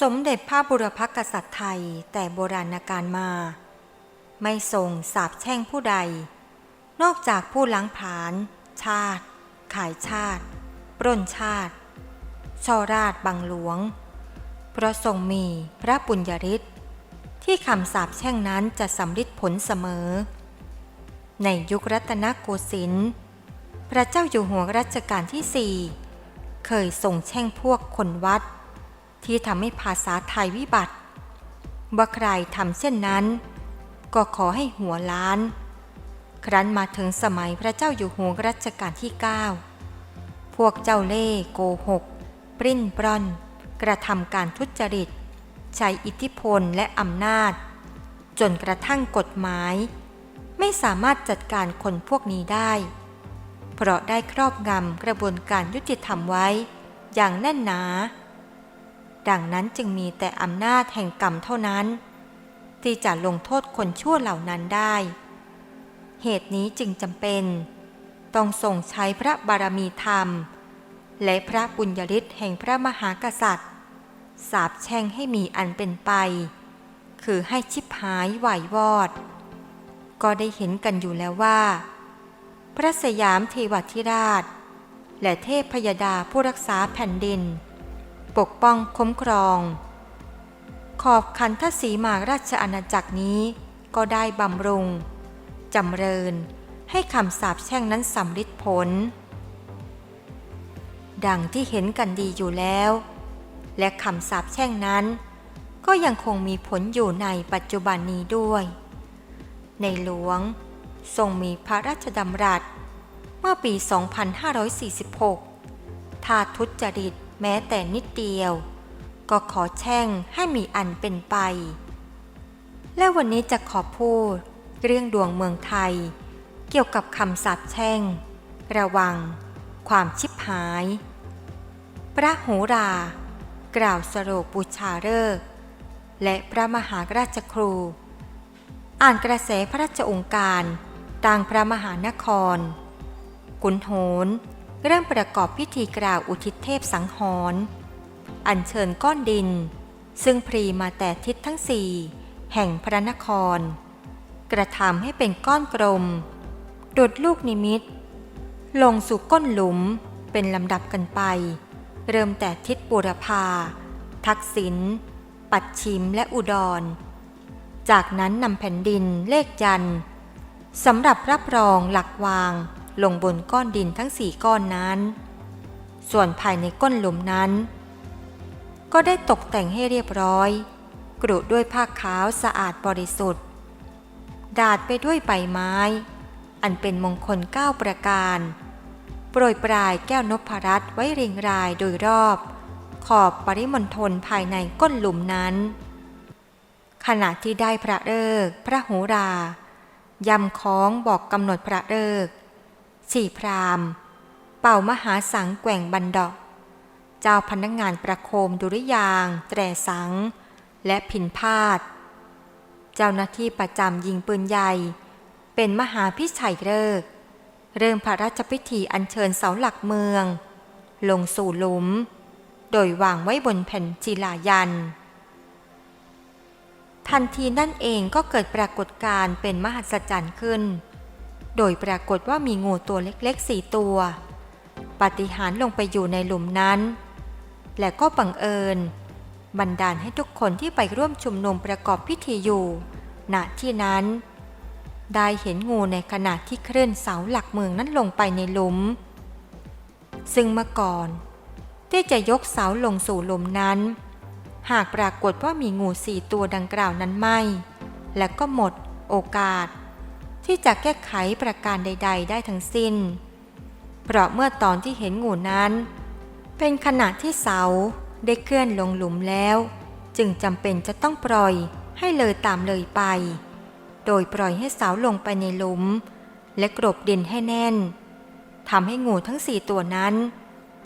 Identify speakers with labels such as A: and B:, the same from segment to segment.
A: สมเด็จพระบุรพกษัตริย์ไทยแต่โบราณกาลมา ไม่ทรงสาบแช่งผู้ใด นอกจากผู้ล้างผลาญชาติ ขายชาติ ปล้นชาติ ช่อราชบังหลวง เพราะทรงมีพระปุญญาฤทธิ์ที่คำสาปแช่งนั้นจะสำฤทธิ์ผลเสมอ ในยุครัตนโกสินทร์พระเจ้าอยู่หัวรัชกาลที่สี่เคยทรงแช่งพวกคนวัด ที่ทำให้ภาษาไทยวิบัติว่าใครทำเช่นนั้น ก็ขอให้หัวล้าน ครั้นมาถึงสมัยพระเจ้าอยู่หัวรัชกาลที่ 9 พวกเจ้าเล่โกหก ปริ้นปล้อน กระทำการทุจริต ใช้อิทธิพลและอำนาจ จนกระทั่งกฎหมาย ไม่สามารถจัดการคนพวกนี้ได้ เพราะได้ครอบงำกระบวนการยุติธรรมไว้ อย่างแน่นหนา ดังนั้นจึงมีแต่อำนาจแห่งกรรมเท่านั้น ที่จะลงโทษคนชั่วเหล่านั้นได้ เหตุนี้จึงจำเป็น ต้องทรงใช้พระบารมีธรรม และพระบุญญาฤทธิ์แห่งพระมหากษัตริย์ สาบแช่งให้มีอันเป็นไป คือให้ชิบหายไหววอด ก็ได้เห็นกันอยู่แล้วว่า พระสยามเทวทิราช และเทพพยดาผู้รักษาแผ่นดิน ปกป้องคุ้มครอง ขอบคันทศีมาราชอาณาจักรนี้ก็ได้บำรุง จำเริญให้คำสาปแช่งนั้นสำฤทธิ์ผล ดังที่เห็นกันดีอยู่แล้ว และคำสาปแช่งนั้น ก็ยังคงมีผลอยู่ในปัจจุบันนี้ด้วย ในหลวงทรงมีพระราชดำรัส เมื่อปี 2546 ถ้าทุจริต แม้แต่นิดเดียว ก็ขอแช่งให้มีอันเป็นไป และวันนี้จะขอพูดเรื่องดวงเมืองไทย เกี่ยวกับคำสาปแช่ง ระวัง ความชิบหาย พระโหรา กล่าวสโรบูชาเริกและพระมหาราชครู อ่านกระแสพระราชองค์การต่างพระมหานคร กุนโหน เริ่มประกอบพิธีกล่าวอุทิศเทพสังหรณ์อัญเชิญก้อนดิน ซึ่งพรีมาแต่ทิศทั้งสี่แห่งพระนคร กระทำให้เป็นก้อนกลมดุดลูกนิมิต ลงสู่ก้นหลุมเป็นลำดับกันไป เริ่มแต่ทิศบุรพา ทักษิณปัดชิมและอุดร จากนั้นนำแผ่นดินเลขยันสำหรับรับรองหลักวาง ลงบนก้อนดินทั้งสี่ก้อนนั้น ส่วนภายในก้นหลุมนั้น ก็ได้ตกแต่งให้เรียบร้อย กรุด้วยผ้าขาวสะอาดบริสุทธิ์ ดาดไปด้วยใบไม้ อันเป็นมงคลเก้าประการ โปรยปลายแก้วนพรัตน์ไว้เรียงรายโดยรอบ ขอบปริมณฑลภายในก้นหลุมนั้น ขณะที่ได้พระเลิกพระโหรายำค้องบอกกำหนดพระเลิก ษ์สี่พราม เป่ามหาสังแกว่งบันดอก เจ้าพนักงงานประโคมดุริยาง แตรสัง และพินพาดเจ้าหน้าที่ประจำยิงปืนใหญ่ เป็นมหาพิชัยเลิก เริ่มพระราชพิธีอัญเชิญเสาหลักเมือง ลงสู่หลุม โดยวางไว้บนแผ่นจิลายันทันทีนั่นเองก็เกิดปรากฏการณ์เป็นมหัศจรรย์ขึ้น โดยปรากฏว่ามีงูตัวเล็กๆสี่ตัว ปฏิหารลงไปอยู่ในหลุมนั้น และก็บังเอิญ บันดาลให้ทุกคนที่ไปร่วมชุมนุมประกอบพิธีอยู่ ณ ที่นั้น ได้เห็นงูในขณะที่เคลื่อนเสาหลักเมืองนั้นลงไปในหลุม ซึ่งเมื่อก่อน ที่จะยกเสาลงสู่หลุมนั้น หากปรากฏว่ามีงูสี่ตัวดังกล่าวนั้นไม่ และก็หมดโอกาส ที่จะแก้ไขประการใด ๆ ได้ทั้งสิ้น เพราะเมื่อตอนที่เห็นงูนั้น เป็นขณะที่เสาได้เคลื่อนลงหลุมแล้ว จึงจำเป็นจะต้องปล่อยให้เลยตามเลยไป โดยปล่อยให้เสาลงไปในหลุม และกรบดินให้แน่นทำให้งูทั้งสี่ตัวนั้น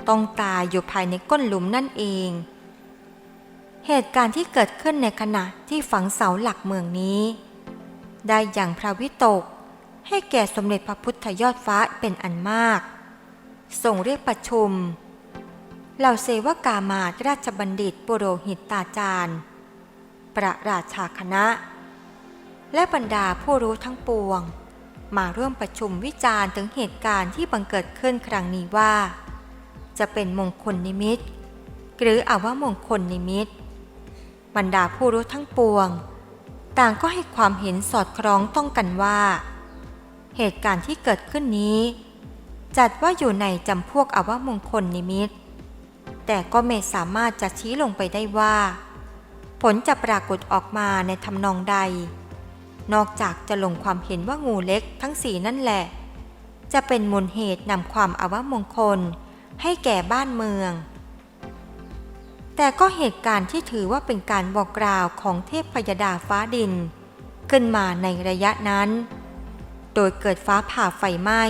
A: ต้องตายอยู่ภายในก้นหลุมนั่นเอง เหตุการณ์ที่เกิดขึ้นในขณะที่ฝังเสาหลักเมืองนี้ ได้อย่างพระวิตก ให้แก่สมเด็จพระพุทธยอดฟ้าเป็นอันมาก ส่งเรียกประชุม เหล่าเสวกามาตราชบัณฑิตปุโรหิตตาจารย์ ประราชาคณะ และบรรดาผู้รู้ทั้งปวง มาร่วมประชุมวิจารณ์ถึงเหตุการณ์ที่บังเกิดขึ้นครั้งนี้ว่า จะเป็นมงคลนิมิต หรืออาวมงคลนิมิต บรรดาผู้รู้ทั้งปวง ต่างก็ให้ความเห็นสอดคล้องต้องกันว่า เหตุการณ์ที่เกิดขึ้นนี้ จัดว่าอยู่ในจำพวกอวมงคลนิมิต แต่ก็ไม่สามารถจะชี้ลงไปได้ว่า ผลจะปรากฏออกมาในทำนองใด นอกจากจะลงความเห็นว่างูเล็กทั้งสี่นั่นแหละ จะเป็นมูลเหตุนำความอวมงคลให้แก่บ้านเมือง แต่ก็เหตุการณ์ที่ถือว่าเป็นการบอกกล่าวของเทพพยดาฟ้าดิน ขึ้นมาในระยะนั้น โดยเกิดฟ้าผ่าไฟไหม้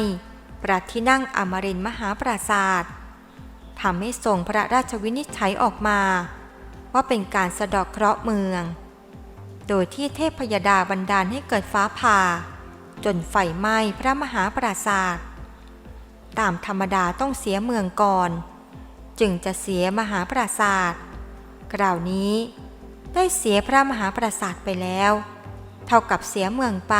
A: พระที่นั่งอมรินมหาปราศาสตร์ทำให้ทรงพระราชวินิจฉัยออกมา ว่าเป็นการสะดอกเคราะห์เมือง โดยที่เทพพยดาบันดาลให้เกิดฟ้าผ่า จนไฟไหม้พระมหาปราศาสตร์ตามธรรมดาต้องเสียเมืองก่อน จึงจะเสียมหาปราศาสตร์กล่าวนี้ได้เสียพระมหาปราศาสตร์ไปแล้ว เท่ากับเสียเมืองไป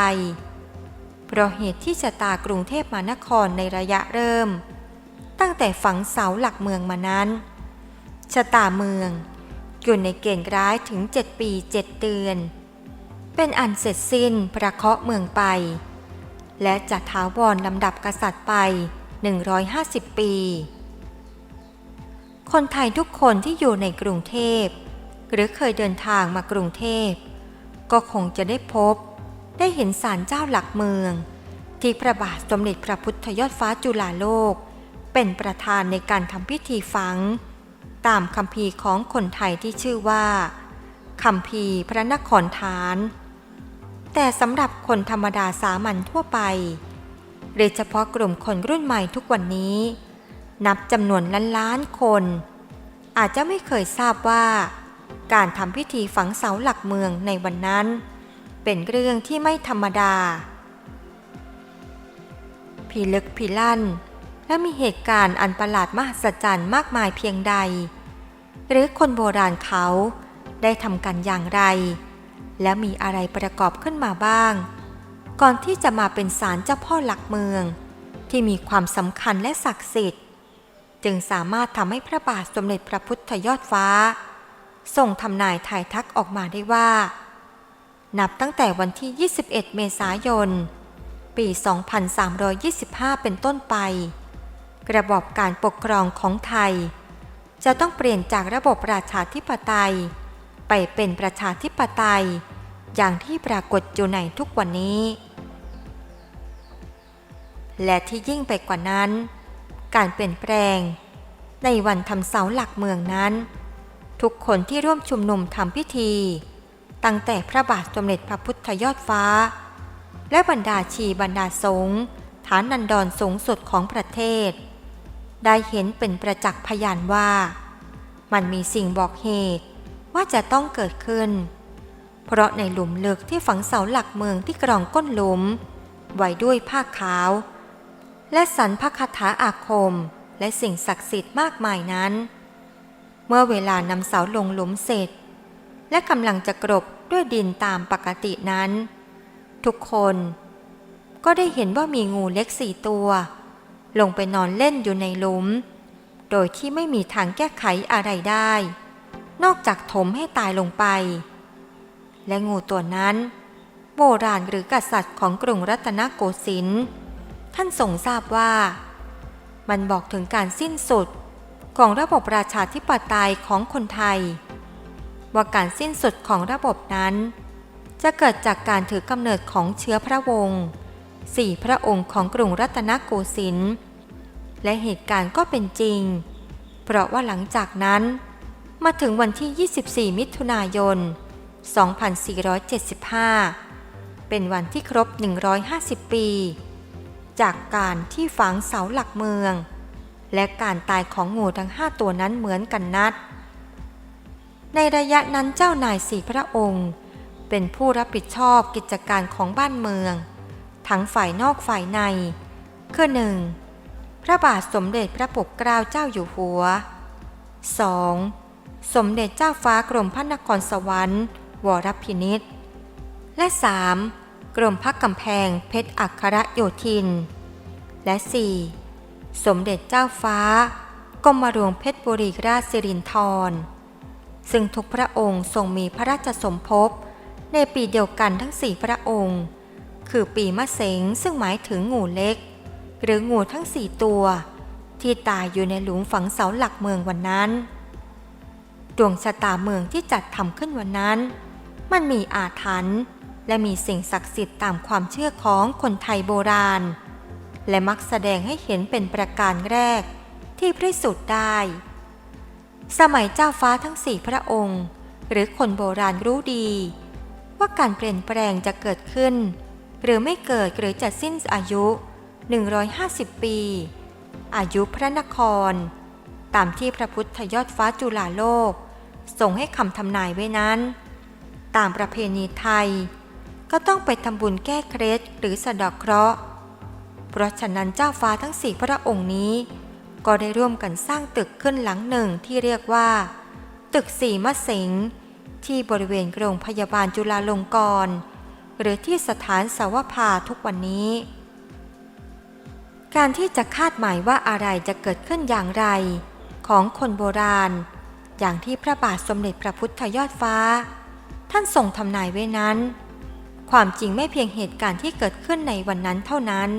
A: เพราะเหตุที่ชะตากรุงเทพมหานครในระยะเริ่ม ตั้งแต่ฝังเสาหลักเมืองมานั้นชะตาเมืองอยู่ในเกณฑ์ร้ายถึง 7 ปี 7 เดือน เป็นอันเสร็จสิ้นประเคาะเมืองไป และจะท้าวรลำดับกษัตริย์ไป 150 ปี คนไทยทุกคนที่อยู่ในกรุงเทพ หรือเคยเดินทางมากรุงเทพ ก็คงจะได้พบ ได้เห็นศาลเจ้าหลักเมือง ที่พระบาทสมเด็จพระพุทธยอดฟ้าจุฬาโลก เป็นประธานในการทำพิธีฝัง ตามคำพีของคนไทยที่ชื่อว่าคำพีพระนครฐาน แต่สำหรับคนธรรมดาสามัญทั่วไปโดยเฉพาะกลุ่มคนรุ่นใหม่ทุกวันนี้ นับจำนวนล้านล้านคน อาจจะไม่เคยทราบว่า การทำพิธีฝังเสาหลักเมืองในวันนั้น เป็นเรื่องที่ไม่ธรรมดาพีลึกพีลั่น และมีเหตุการณ์อันประหลาดมหัศจรรย์มากมายเพียงใด หรือคนโบราณเขาได้ทำกันอย่างไร และมีอะไรประกอบขึ้นมาบ้าง ก่อนที่จะมาเป็นศาลเจ้าพ่อหลักเมือง ที่มีความสำคัญและศักดิ์สิทธิ์ จึงสามารถทำให้พระบาทสมเด็จพระพุทธยอดฟ้าส่งทำนายถ่ายทักออกมาได้ว่า นับตั้งแต่วันที่ 21 เมษายน ปี 2325 เป็นต้นไปกระบอบการปกครองของไทย จะต้องเปลี่ยนจากระบบราชาธิปไตย ไปเป็นประชาธิปไตย อย่างที่ปรากฏอยู่ในทุกวันนี้ และที่ยิ่งไปกว่านั้น การเปลี่ยนแปลง ในวันทำเสาหลักเมืองนั้น ทุกคนที่ร่วมชุมนุมทำพิธี ตั้งแต่พระบาทสมเด็จพระพุทธยอดฟ้า และบรรดาชีบรรดาสงฆ์ฐานันดรสูงสุดของประเทศ ได้เห็นเป็นประจักษ์พยานว่า มันมีสิ่งบอกเหตุว่าจะต้องเกิดขึ้น เพราะในหลุมลึกที่ฝังเสาหลักเมืองที่กรองก้นหลุม ไว้ด้วยผ้าขาว และสันพระคาถาอาคม และสิ่งศักดิ์สิทธิ์มากมายนั้น เมื่อเวลานำเสาลงหลุมเสร็จ และกำลังจะกรบด้วยดินตามปกตินั้น ทุกคนก็ได้เห็นว่ามีงูเล็กสี่ตัว ลงไปนอนเล่นอยู่ในหลุม โดยที่ไม่มีทางแก้ไขอะไรได้ นอกจากถมให้ตายลงไป และงูตัวนั้น โบราณหรือกษัตริย์ของกรุงรัตนโกสินทร์ ท่านทรงทราบว่า มันบอกถึงการสิ้นสุดของระบบราชาธิปไตยของคนไทย ว่าการสิ้นสุดของระบบนั้น จะเกิดจากการถือกำเนิดของเชื้อพระวงศ์สี่พระองค์ของกรุงรัตนโกสินทร์และเหตุการณ์ก็เป็นจริง เพราะว่าหลังจากนั้น มาถึงวันที่ 24 มิถุนายน 2475 เป็นวันที่ครบ 150 ปี จากการที่ฝังเสาหลักเมือง และการตายของงูทั้งห้าตัวนั้นเหมือนกันนัด ในระยะนั้นเจ้านายสี่พระองค์ เป็นผู้รับผิดชอบกิจการของบ้านเมือง ทั้งฝ่ายนอกฝ่ายใน คือหนึ่งพระบาทสมเด็จพระปกเกล้าเจ้าอยู่หัว 2. สมเด็จเจ้าฟ้ากรมพระนครสวรรค์ วรพินิษและ 3. กรมพระกำแพงเพชรอัครโยธิน และ 4. สมเด็จเจ้าฟ้ากรมหลวงเพชรบุรีราชสิรินธรซึ่งทุกพระองค์ทรงมีพระราชสมภพในปีเดียวกันทั้งสี่พระองค์ คือปีมะเสงซึ่งหมายถึงงูเล็ก หรืองูทั้งสี่ตัว ที่ตายอยู่ในหลุมฝังเสาหลักเมืองวันนั้น ดวงชะตาเมืองที่จัดทำขึ้นวันนั้น มันมีอาถรรพ์ และมีสิ่งศักดิ์สิทธิ์ตามความเชื่อของคนไทยโบราณ และมักแสดงให้เห็นเป็นประการแรกที่พิสูจน์ได้ สมัยเจ้าฟ้าทั้งสี่พระองค์ หรือคนโบราณรู้ดี ว่าการเปลี่ยนแปลงจะเกิดขึ้น หรือไม่เกิดหรือจะสิ้นอายุ 150 ปี อายุพระนคร ตามที่พระพุทธยอดฟ้าจุฬาโลกส่งให้คำทำนายไว้นั้น ตามประเพณีไทย ก็ต้องไปทำบุญแก้เคล็ดหรือสะดอกเคราะห์ เพราะฉะนั้นเจ้าฟ้าทั้งสี่พระองค์นี้ ก็ได้ร่วมกันสร้างตึกขึ้นหลังหนึ่งที่เรียกว่า ตึกสี่มะเสงที่บริเวณโรงพยาบาลจุฬาลงกรณ์หรือที่สถานสาวภาทุกวันนี้ การที่จะคาดหมายว่าอะไรจะเกิดขึ้นอย่างไร ของคนโบราณ อย่างที่พระบาทสมเด็จพระพุทธยอดฟ้า ท่านทรงทำนายไว้นั้น ความจริงไม่เพียงเหตุการณ์ที่เกิดขึ้นในวันนั้นเท่านั้น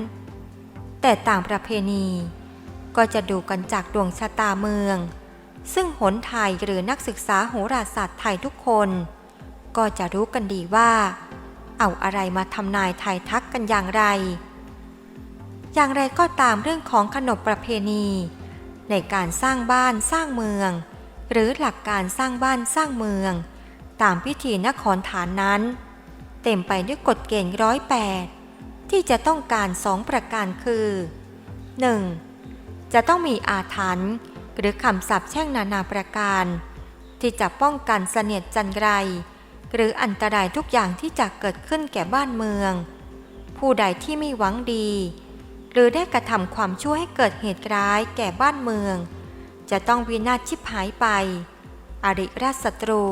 A: แต่ต่างประเพณี ก็จะดูกันจากดวงชะตาเมือง ซึ่งหนไทยหรือนักศึกษาโหราศาสตร์ไทยทุกคน ก็จะรู้กันดีว่า เอาอะไรมาทำนายไทยทักกันอย่างไร อย่างไรก็ตามเรื่องของขนบประเพณี ในการสร้างบ้านสร้างเมือง หรือหลักการสร้างบ้านสร้างเมือง ตามพิธีนครฐานนั้น เต็มไปด้วยกฎเกณฑ์ร้อยแปดที่จะต้องการสองประการคือ 1. จะต้องมีอาถรรพ์หรือคำสาปแช่งนานาประการ ที่จะป้องกันเสนียดจันไร หรืออันตรายทุกอย่างที่จะเกิดขึ้นแก่บ้านเมือง ผู้ใดที่ไม่หวังดี หรือได้กระทำความชั่วให้เกิดเหตุร้ายแก่บ้านเมือง จะต้องวินาศชิบหายไป อริราชศัตรู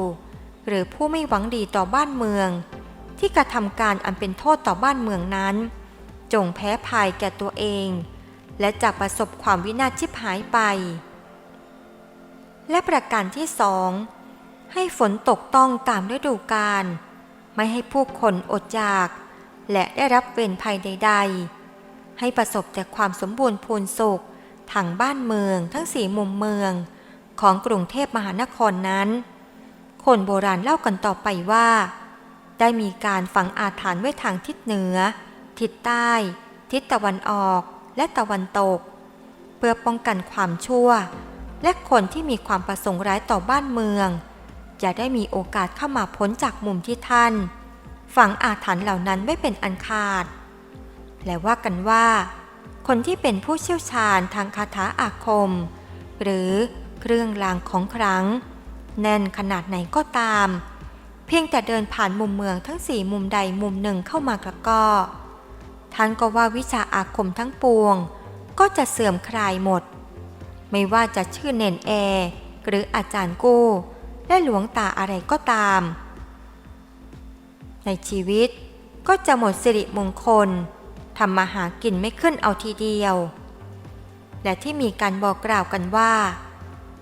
A: หรือผู้ไม่หวังดีต่อบ้านเมือง ที่กระทำการอันเป็นโทษต่อบ้านเมืองนั้น จงแพ้ภัยแก่ตัวเอง และจะประสบความวินาศชิบหายไป และประการที่สองให้ฝนตกต้องตามฤดูกาลไม่ให้ผู้คนอดอยาก และได้รับเวรภัยใด ๆ ให้ประสบแต่ความสมบูรณ์พูนสุขทางบ้านเมืองทั้งสี่มุมเมืองของกรุงเทพมหานครนั้น คนโบราณเล่ากันต่อไปว่า ได้มีการฝังอาถรรพ์ไว้ทางทิศเหนือ ทิศใต้ ทิศตะวันออกและตะวันตก เพื่อป้องกันความชั่ว และคนที่มีความประสงค์ร้ายต่อบ้านเมือง จะได้มีโอกาสเข้ามาพ้นจากมุมที่ท่าน ฝังอาถรรพ์เหล่านั้นไม่เป็นอันขาด และว่ากันว่า คนที่เป็นผู้เชี่ยวชาญทางคาถาอาคม หรือเครื่องรางของขลังแน่นขนาดไหนก็ตาม พียงแต่เดินผ่านมุมเมืองทั้งสี่มุมใดมุมหนึ่งเข้ามากระก็ท่านก็ว่าวิชาอาคมทั้งปวง ก็จะเสื่อมคลายหมด ไม่ว่าจะชื่อเนนแอ หรืออาจารย์กู้ และหลวงตาอะไรก็ตาม ในชีวิตก็จะหมดสิริมงคลทำมาหากินไม่ขึ้นเอาทีเดียว และที่มีการบอกกล่าวกันว่า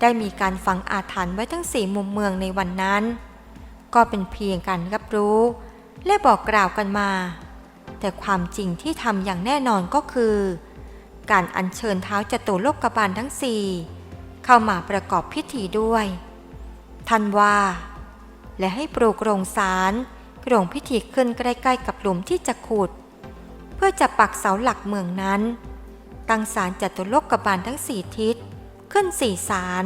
A: ได้มีการฝังอาถรรพ์ไว้ทั้งสี่มุมเมืองในวันนั้น ก็เป็นเพียงการรับรู้ และบอกกล่าวกันมา แต่ความจริงที่ทำอย่างแน่นอนก็คือ การอัญเชิญเท้าจตุโลกบาลทั้งสี่เข้ามาประกอบพิธีด้วย ท่านว่า และให้ปลูกโรงสารโรงพิธีขึ้นใกล้ๆกับหลุมที่จะขุด เพื่อจะปักเสาหลักเมืองนั้น ตั้งศาลจตุโลกบาลทั้งสี่ทิศ ขึ้นสี่ศาล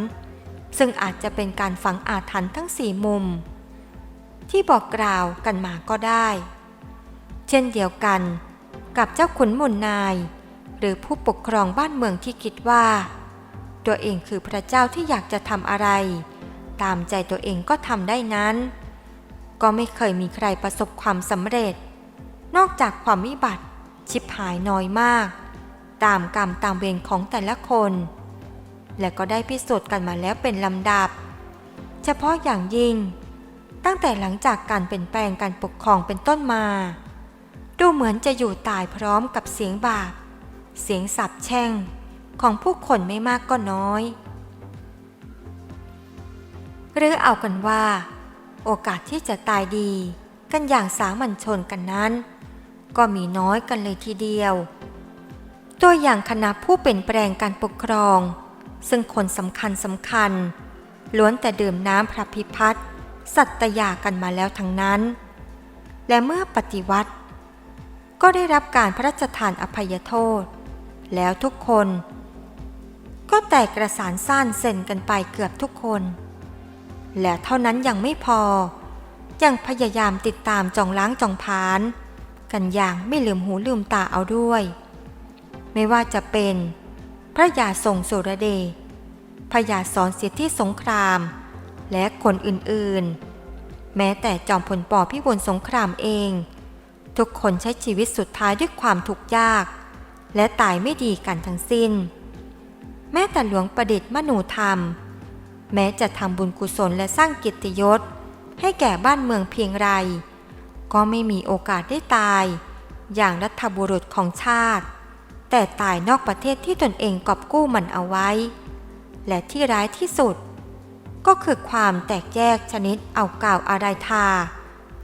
A: ซึ่งอาจจะเป็นการฝังอาถรรพ์ทั้งสี่มุม ที่บอกกล่าวกันมาก็ได้ เช่นเดียวกันกับเจ้าขุนมุนนาย หรือผู้ปกครองบ้านเมืองที่คิดว่า ตัวเองคือพระเจ้าที่อยากจะทำอะไร ตามใจตัวเองก็ทำได้นั้น ก็ไม่เคยมีใครประสบความสำเร็จ นอกจากความวิบัติชิบหายน้อยมาก ตามกรรมตามเวรของแต่ละคน และก็ได้พิสูจน์กันมาแล้วเป็นลำดับ เฉพาะอย่างยิ่ง ตั้งแต่หลังจากการเปลี่ยนแปลงการปกครองเป็นต้นมา ดูเหมือนจะอยู่ตายพร้อมกับเสียงบาป เสียงสาปแช่ง ของผู้คนไม่มากก็น้อย หรือเอากันว่า โอกาสที่จะตายดีกันอย่างสามัญชนกันนั้น ก็มีน้อยกันเลยทีเดียว ตัวอย่างคณะผู้เป็นแปลงการปกครอง ซึ่งคนสำคัญสำคัญ ล้วนแต่ดื่มน้ำพระพิพัฒน์ สัตยากันมาแล้วทั้งนั้น และเมื่อปฏิวัติ ก็ได้รับการพระราชทานอภัยโทษ แล้วทุกคน ก็แตกกระสานซ่านเซ็นกันไปเกือบทุกคน และเท่านั้นยังไม่พอ ยังพยายามติดตามจองล้างจองผาน กันอย่างไม่ลืมหูลืมตาเอาด้วย ไม่ว่าจะเป็น พระยาทรงสุรเดชพระยาสอนเสียที่สงคราม และคนอื่นๆ แม้แต่จอมพลปพิบูลสงครามเอง ทุกคนใช้ชีวิตสุดท้ายด้วยความทุกข์ยาก และตายไม่ดีกันทั้งสิ้น แม้แต่หลวงประดิษฐ์มนูธรรม แม้จะทำบุญกุศลและสร้างกียรติยศ ให้แก่บ้านเมืองเพียงไร ก็ไม่มีโอกาสได้ตาย อย่างรัฐบุรุษของชาติ แต่ตายนอกประเทศที่ตนเองกอบกู้มันเอาไว้ และที่ร้ายที่สุด ก็คือความแตกแยกชนิดเอากล่าวอะไรทา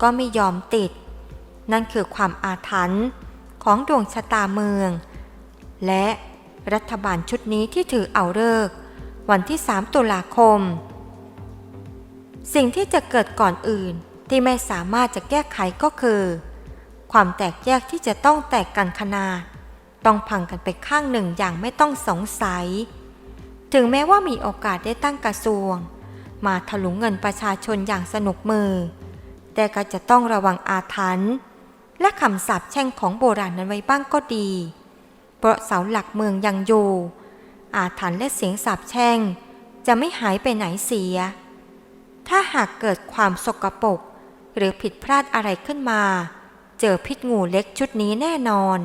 A: ก็ไม่ยอมติด นั่นคือความอาถรรพ์ของดวงชะตาเมือง และรัฐบาลชุดนี้ที่ถือเอาเลิก วันที่ 3 ตุลาคม สิ่งที่จะเกิดก่อนอื่นที่ไม่สามารถจะแก้ไขก็คือ ความแตกแยกที่จะต้องแตกกันขนาด ต้องพังกันไปข้างหนึ่งอย่างไม่ต้องสงสัย ถึงแม้ว่ามีโอกาสได้ตั้งกระทรวง มาถลุงเงินประชาชนอย่างสนุกมือ แต่ก็จะต้องระวังอาถรรพ์และคำสาปแช่งของโบราณนั้นไว้บ้างก็ดี เพราะเสาหลักเมืองยังอยู่ อาถรรพ์และเสียงสาปแช่ง จะไม่หายไปไหนเสีย ถ้าหากเกิดความสกปรกหรือผิดพลาดอะไรขึ้นมา เจอพิษงูเล็กชุดนี้แน่นอน